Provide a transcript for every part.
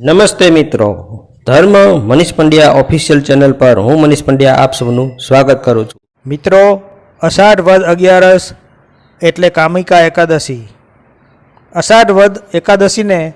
નમસ્તે મિત્રો. ધર્મ મનીષ પંડ્યા ઓફિશિયલ ચેનલ પર હું મનીષ પંડ્યા આપ સૌનું સ્વાગત કરું છું. મિત્રો, અષાઢ વદ અગિયારસ એટલે કામિકા એકાદશી. અષાઢ વદ એકાદશીને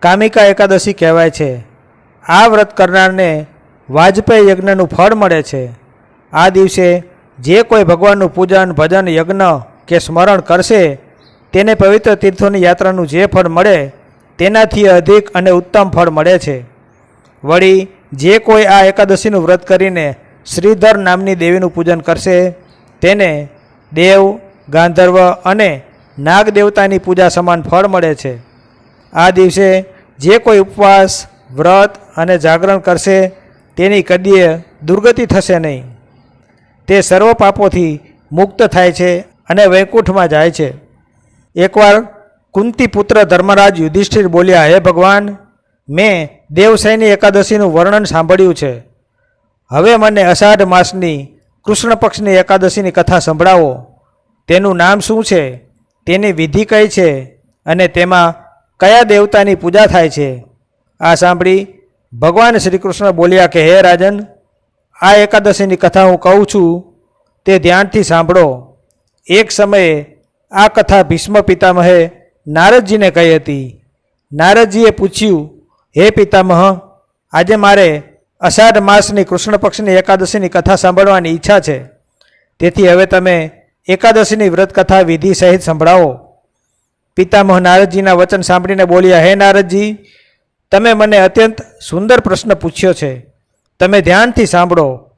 કામિકા એકાદશી કહેવાય છે. આ વ્રત કરનારને વાજપેયી યજ્ઞનું ફળ મળે છે. આ દિવસે જે કોઈ ભગવાનનું પૂજન, ભજન, યજ્ઞ કે સ્મરણ કરશે, તેને પવિત્ર તીર્થોની યાત્રાનું જે ફળ મળે તેનાથી અધિક અને ઉત્તમ ફળ મળે છે. વળી, જે કોઈ આ એકાદશીનું વ્રત કરીને શ્રીધર નામની દેવીનું પૂજન કરશે, તેને દેવ, ગાંધર્વ અને નાગ દેવતાની પૂજા સમાન ફળ મળે છે. આ દિવસે જે કોઈ ઉપવાસ, વ્રત અને જાગરણ કરશે, તેની કદીએ દુર્ગતિ થશે નહીં. તે સર્વ પાપોથી મુક્ત થાય છે અને વૈકુંઠમાં જાય છે. એકવાર કુંતી પુત્ર ધર્મરાજ યુધિષ્ઠિર બોલ્યા, હે ભગવાન, મેં દેવસૈની એકાદશીનું વર્ણન સાંભળ્યું છે. હવે મને અષાઢ માસની કૃષ્ણ પક્ષની એકાદશીની કથા સંભળાવો. તેનું નામ શું છે? તેની વિધિ કઈ છે? અને તેમાં કયા દેવતાની પૂજા થાય છે? આ સાંભળી ભગવાન શ્રી કૃષ્ણ બોલ્યા કે, હે રાજન, આ એકાદશીની કથા હું કહું છું, તે ધ્યાનથી સાંભળો. એક સમયે આ કથા ભીષ્મ પિતામહે નારદજીને કહી હતી, નારદજીએ પૂછ્યું, હે પિતામહ, આજે મારે અષાઢ માસની કૃષ્ણ પક્ષની એકાદશીની કથા સાંભળવાની ઈચ્છા છે. તેથી હવે તમે એકાદશીની વ્રત કથા વિધિ સહિત સંભળાવો. પિતામહ નારદજીના વચન સાંભળીને બોલ્યા, હે નારદજી, તમે મને અત્યંત સુંદર પ્રશ્ન પૂછ્યો છે. તમે ધ્યાનથી સાંભળો.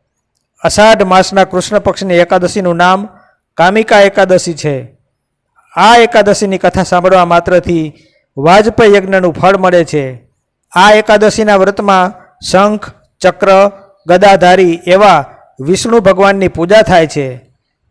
અષાઢ માસના કૃષ્ણ પક્ષની એકાદશીનું નામ કામિકા એકાદશી છે. આ એકાદશીની કથા સાંભળવા માત્રથી વાજપેયી યજ્ઞનું ફળ મળે છે. આ એકાદશીના વ્રતમાં શંખ, ચક્ર, ગદાધારી એવા વિષ્ણુ ભગવાનની પૂજા થાય છે.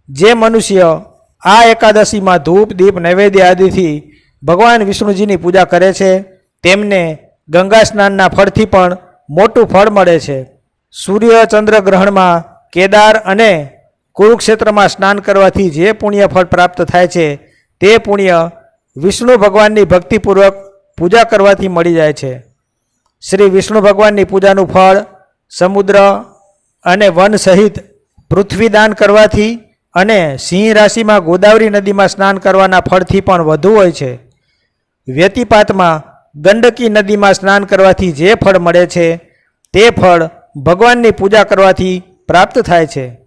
જે મનુષ્ય આ એકાદશીમાં ધૂપ, દીપ, નૈવેદ્ય આદિથી ભગવાન વિષ્ણુજીની પૂજા કરે છે, તેમને ગંગા સ્નાનના ફળથી પણ મોટું ફળ મળે છે. સૂર્ય ચંદ્ર ગ્રહણમાં કેદાર અને કુરુક્ષેત્રમાં સ્નાન કરવાથી જે પુણ્ય ફળ પ્રાપ્ત થાય છે તે પુણ્ય વિષ્ણુ ભગવાનની ભક્તિપૂર્વક પૂજા કરવાથી મળી જાય છે. શ્રી વિષ્ણુ ભગવાનની પૂજાનું ફળ, સમુદ્ર અને વન સહિત પૃથ્વી દાન કરવાથી અને સિંહ રાશિમાં ગોદાવરી નદીમાં સ્નાન કરવાના ફળથી પણ વધુ હોય છે. વ્યતિપાતમાં ગંડકી નદીમાં સ્નાન કરવાથી જે ફળ મળે છે, તે ફળ ભગવાનની પૂજા કરવાથી પ્રાપ્ત થાય છે.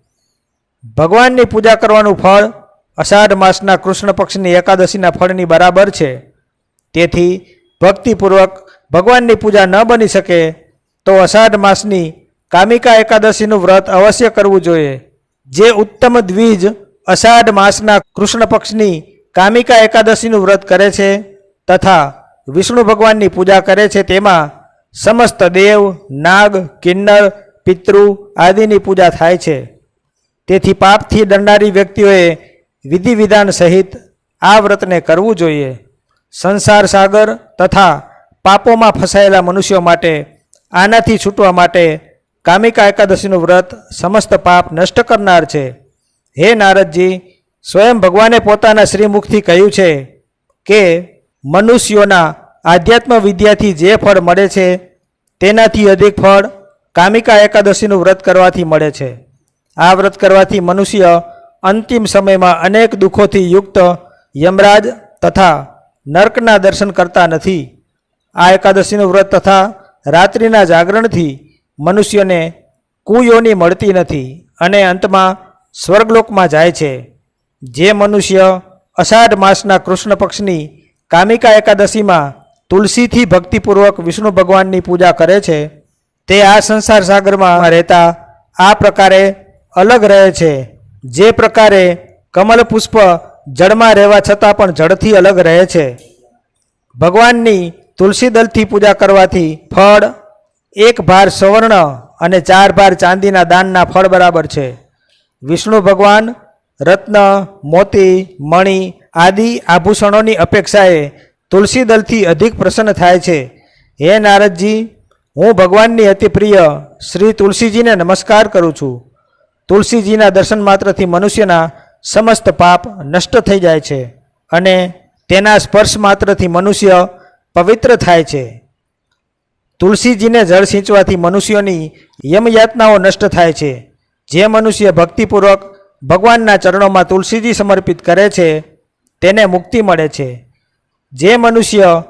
ભગવાનની પૂજા કરવાનું ફળ અષાઢ માસના કૃષ્ણ પક્ષની એકાદશીના ફળની બરાબર છે. તેથી ભક્તિપૂર્વક ભગવાનની પૂજા ન બની શકે તો અષાઢ માસની કામિકા એકાદશીનું વ્રત અવશ્ય કરવું જોઈએ. જે ઉત્તમ દ્વિજ અષાઢ માસના કૃષ્ણ પક્ષની કામિકા એકાદશીનું વ્રત કરે છે તથા વિષ્ણુ ભગવાનની પૂજા કરે છે તેમાં સમસ્ત દેવ, નાગ, કિન્નર, પિતૃ આદિની પૂજા થાય છે. તેથી પાપથી દંડારી વ્યક્તિઓએ વિધિ વિધાન સહિત આ વ્રતને કરવું જોઈએ. સંસાર સાગર તથા પાપોમાં ફસાયેલા મનુષ્યો માટે, આનાથી છૂટવા માટે કામિકા એકાદશીનું વ્રત સમસ્ત પાપ નષ્ટ કરનાર છે. હે નારદજી, સ્વયં ભગવાને પોતાના શ્રીમુખથી કહ્યું છે કે, મનુષ્યોના આધ્યાત્મ વિદ્યાથી જે ફળ મળે છે, તેનાથી અધિક ફળ કામિકા એકાદશીનું વ્રત કરવાથી મળે છે. આ વ્રત કરવાથી મનુષ્ય અંતિમ સમયમાં અનેક દુઃખોથી યુક્ત યમરાજ તથા નર્કના દર્શન કરતા નથી. આ એકાદશીનું વ્રત તથા રાત્રિના જાગરણથી મનુષ્યને કુયોની મળતી નથી અને અંતમાં સ્વર્ગલોકમાં જાય છે. જે મનુષ્ય અષાઢ માસના કૃષ્ણ પક્ષની કામિકા એકાદશીમાં તુલસીથી ભક્તિપૂર્વક વિષ્ણુ ભગવાનની પૂજા કરે છે, તે આ સંસાર સાગરમાં રહેતા આ પ્રકારે અલગ રહે છે. જે પ્રકારે કમલ પુષ્પ જળમાં રહેવા છતાં પણ જળથી અલગ રહે છે. ભગવાનની તુલસી દલથી પૂજા કરવાથી ફળ, એક ભાર સુવર્ણ અને ચાર ભાર ચાંદીના દાનના ફળ બરાબર છે. વિષ્ણુ ભગવાન, રત્ન, મોતી, મણિ આદિ આભૂષણોની અપેક્ષાએ તુલસી દલથી અધિક પ્રસન્ન થાય છે. હે નારદજી, હું ભગવાનની અતિ પ્રિય શ્રી તુલસીજીને નમસ્કાર કરું છું. તુલસીજીના દર્શન માત્રથી મનુષ્યના સમસ્ત પાપ નષ્ટ થઈ જાય છે અને તેના સ્પર્શ માત્રથી મનુષ્ય પવિત્ર થાય છે. તુલસીજીને જળ સિંચવાથી મનુષ્યોની યમયાતનાઓ નષ્ટ થાય છે. જે મનુષ્ય ભક્તિપૂર્વક ભગવાનના ચરણોમાં તુલસીજી સમર્પિત કરે છે, તેને મુક્તિ મળે છે. જે મનુષ્ય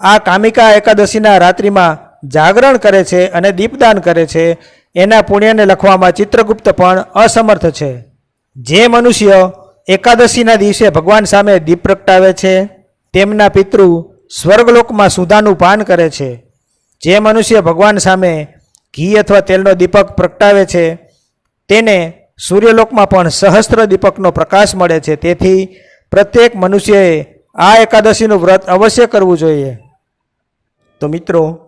આ કામિકા એકાદશીના રાત્રિમાં જાગરણ કરે છે અને દીપદાન કરે છે, એના પુણ્યને લખવામાં ચિત્રગુપ્ત પણ અસમર્થ છે. જે મનુષ્ય એકાદશીના દિવસે ભગવાન સામે દીપ પ્રગટાવે છે, તેમના પિતૃ સ્વર્ગલોકમાં સુધાનું પાન કરે છે. જે મનુષ્ય ભગવાન સામે ઘી અથવા તેલનો દીપક પ્રગટાવે છે, તેને સૂર્યલોકમાં પણ સહસ્ત્ર દીપકનો પ્રકાશ મળે છે. તેથી પ્રત્યેક મનુષ્યએ આ એકાદશીનું વ્રત અવશ્ય કરવું જોઈએ. તો મિત્રો